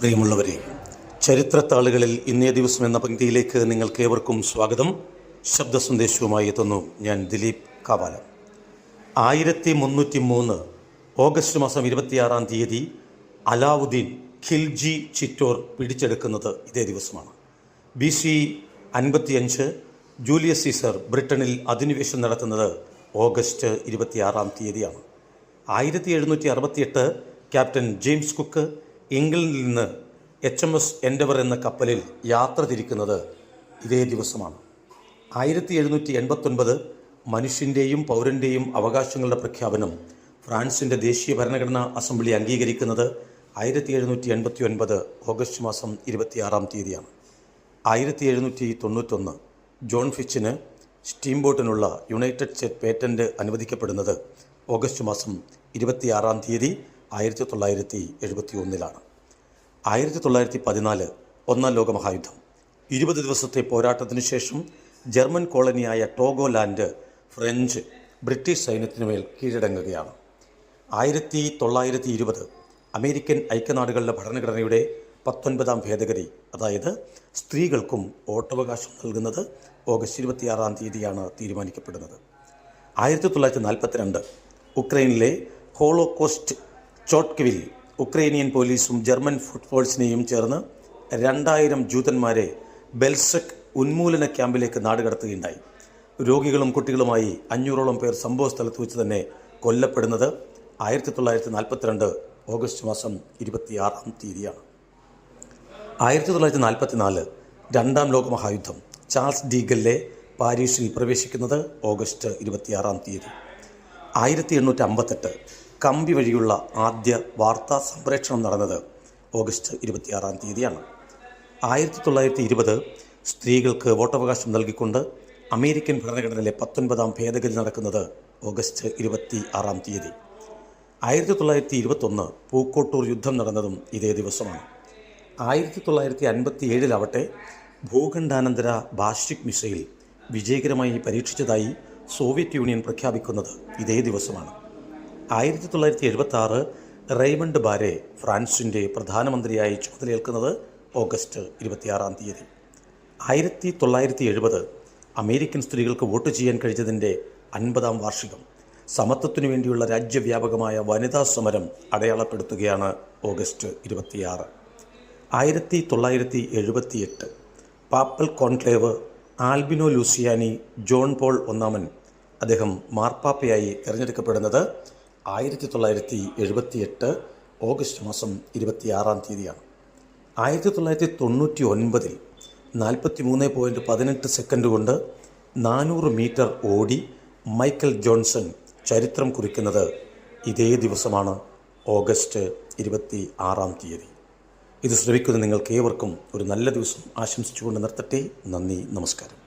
പ്രിയമുള്ളവരെ ചരിത്രത്താളുകളിൽ ഇന്നേ ദിവസം എന്ന പങ്ക്തിയിലേക്ക് നിങ്ങൾക്ക് ഏവർക്കും സ്വാഗതം. ശബ്ദ സന്ദേശവുമായി എത്തുന്നു ഞാൻ ദിലീപ് കാവാല. ആയിരത്തി മുന്നൂറ്റി മൂന്ന് ഓഗസ്റ്റ് മാസം ഇരുപത്തിയാറാം തീയതി അലാവുദ്ദീൻ ഖിൽജി ചിറ്റോർ പിടിച്ചെടുക്കുന്നത് ഇതേ ദിവസമാണ്. ബി സി അൻപത്തിയഞ്ച് ജൂലിയസ് സീസർ ബ്രിട്ടനിൽ അധിനിവേശം നടത്തുന്നത് ഓഗസ്റ്റ് ഇരുപത്തിയാറാം തീയതിയാണ്. ആയിരത്തി എഴുന്നൂറ്റി അറുപത്തിയെട്ട് ക്യാപ്റ്റൻ ജെയിംസ് കുക്ക് ഇംഗ്ലണ്ടിൽ നിന്ന് എച്ച് എം എസ് എൻഡവർ എന്ന കപ്പലിൽ യാത്ര തിരിക്കുന്നത് ഇതേ ദിവസമാണ്. ആയിരത്തി എഴുന്നൂറ്റി എൺപത്തൊൻപത് മനുഷ്യന്റെയും പൗരന്റെയും അവകാശങ്ങളുടെ പ്രഖ്യാപനം ഫ്രാൻസിന്റെ ദേശീയ ഭരണഘടനാ അസംബ്ലി അംഗീകരിക്കുന്നത് ആയിരത്തി എഴുന്നൂറ്റി എൺപത്തി ഒൻപത് ഓഗസ്റ്റ് മാസം ഇരുപത്തിയാറാം തീയതിയാണ്. ആയിരത്തി എഴുന്നൂറ്റി തൊണ്ണൂറ്റൊന്ന് ജോൺ ഫിച്ചിന് സ്റ്റീം ബോട്ടിനുള്ള യുണൈറ്റഡ് സ്റ്റേറ്റ് പേറ്റന്റ് അനുവദിക്കപ്പെടുന്നത് ഓഗസ്റ്റ് മാസം ഇരുപത്തിയാറാം തീയതി ആയിരത്തി തൊള്ളായിരത്തി എഴുപത്തി ഒന്നിലാണ് ആയിരത്തി തൊള്ളായിരത്തി പതിനാല് ഒന്നാം ലോകമഹായുദ്ധം. ഇരുപത് ദിവസത്തെ പോരാട്ടത്തിനു ശേഷം ജർമ്മൻ കോളനിയായ ടോഗോലാൻഡ് ഫ്രഞ്ച് ബ്രിട്ടീഷ് സൈന്യത്തിനുമേൽ കീഴടങ്ങുകയാണ്. ആയിരത്തി തൊള്ളായിരത്തി ഇരുപത് അമേരിക്കൻ ഐക്യനാടുകളുടെ ഭരണഘടനയുടെ പത്തൊൻപതാം ഭേദഗതി അതായത് സ്ത്രീകൾക്കും വോട്ടവകാശം നൽകുന്നത് ഓഗസ്റ്റ് ഇരുപത്തിയാറാം തീയതിയാണ് തീരുമാനിക്കപ്പെടുന്നത്. ആയിരത്തി തൊള്ളായിരത്തി നാൽപ്പത്തിരണ്ട് ഉക്രൈനിലെ ഹോളോകോസ്റ്റ് ചോട്ട്കിവിൽ ഉക്രൈനിയൻ പോലീസും ജർമ്മൻ ഫുട്ബോൾസിനെയും ചേർന്ന് രണ്ടായിരം ജൂതന്മാരെ ബെൽസക് ഉന്മൂലന ക്യാമ്പിലേക്ക് നാടുകടത്തുകയുണ്ടായി രോഗികളും കുട്ടികളുമായി അഞ്ഞൂറോളം പേർ സംഭവ സ്ഥലത്ത് വെച്ച് തന്നെ കൊല്ലപ്പെടുന്നത് ആയിരത്തി തൊള്ളായിരത്തി നാൽപ്പത്തിരണ്ട് ഓഗസ്റ്റ് മാസം ഇരുപത്തിയാറാം തീയതിയാണ്. ആയിരത്തി തൊള്ളായിരത്തി നാൽപ്പത്തി നാല് രണ്ടാം ലോകമഹായുദ്ധം ചാൾസ് ഡീഗലിലെ പാരീസിൽ പ്രവേശിക്കുന്നത് ഓഗസ്റ്റ് ഇരുപത്തിയാറാം തീയതി. ആയിരത്തി എണ്ണൂറ്റി അമ്പത്തെട്ട് കമ്പി വഴിയുള്ള ആദ്യ വാർത്താ സംപ്രേഷണം നടന്നത് ഓഗസ്റ്റ് ഇരുപത്തിയാറാം തീയതിയാണ്. ആയിരത്തി തൊള്ളായിരത്തി ഇരുപത് സ്ത്രീകൾക്ക് വോട്ടവകാശം നൽകിക്കൊണ്ട് അമേരിക്കൻ ഭരണഘടനയിലെ പത്തൊൻപതാം ഭേദഗതി നടക്കുന്നത് ഓഗസ്റ്റ് ഇരുപത്തി ആറാം തീയതി. ആയിരത്തി തൊള്ളായിരത്തി ഇരുപത്തൊന്ന് പൂക്കോട്ടൂർ യുദ്ധം നടന്നതും ഇതേ ദിവസമാണ്. ആയിരത്തി തൊള്ളായിരത്തി അൻപത്തി ഏഴിലാവട്ടെ ഭൂഖണ്ഡാനന്തര ബാഷിക് മിസൈൽ വിജയകരമായി പരീക്ഷിച്ചതായി സോവിയറ്റ് യൂണിയൻ പ്രഖ്യാപിക്കുന്നത് ഇതേ ദിവസമാണ്. ആയിരത്തി തൊള്ളായിരത്തി എഴുപത്തി ആറ് റെയ്മണ്ട് ബാരെ ഫ്രാൻസിന്റെ പ്രധാനമന്ത്രിയായി ചുമതലയേൽക്കുന്നത് ഓഗസ്റ്റ് ഇരുപത്തിയാറാം തീയതി. ആയിരത്തി തൊള്ളായിരത്തി എഴുപത് അമേരിക്കൻ സ്ത്രീകൾക്ക് വോട്ട് ചെയ്യാൻ കഴിഞ്ഞതിന്റെ അൻപതാം വാർഷികം. സമത്വത്തിനു വേണ്ടിയുള്ള രാജ്യവ്യാപകമായ വനിതാ സമരം അടയാളപ്പെടുത്തുകയാണ് ഓഗസ്റ്റ് ഇരുപത്തിയാറ്. ആയിരത്തി തൊള്ളായിരത്തി എഴുപത്തിയെട്ട് papal conclave Albino Luciani John Paul ഒന്നാമൻ അദ്ദേഹം മാർപ്പാപ്പയായി തിരഞ്ഞെടുക്കപ്പെടുന്നത് ആയിരത്തി തൊള്ളായിരത്തി എഴുപത്തിയെട്ട് ഓഗസ്റ്റ് മാസം ഇരുപത്തിയാറാം തീയതിയാണ്. ആയിരത്തി തൊള്ളായിരത്തി തൊണ്ണൂറ്റി ഒൻപതിൽ നാൽപ്പത്തി മൂന്ന് പോയിന്റ് പതിനെട്ട് സെക്കൻഡ് കൊണ്ട് നാനൂറ് മീറ്റർ ഓടി മൈക്കൽ ജോൺസൺ ചരിത്രം കുറിക്കുന്നത് ഇതേ ദിവസമാണ് ഓഗസ്റ്റ് ഇരുപത്തി ആറാം തീയതി. ഇത് ശ്രമിക്കുന്ന നിങ്ങൾക്ക് ഏവർക്കും ഒരു നല്ല ദിവസം ആശംസിച്ചുകൊണ്ട് നിർത്തട്ടെ. നന്ദി നമസ്കാരം.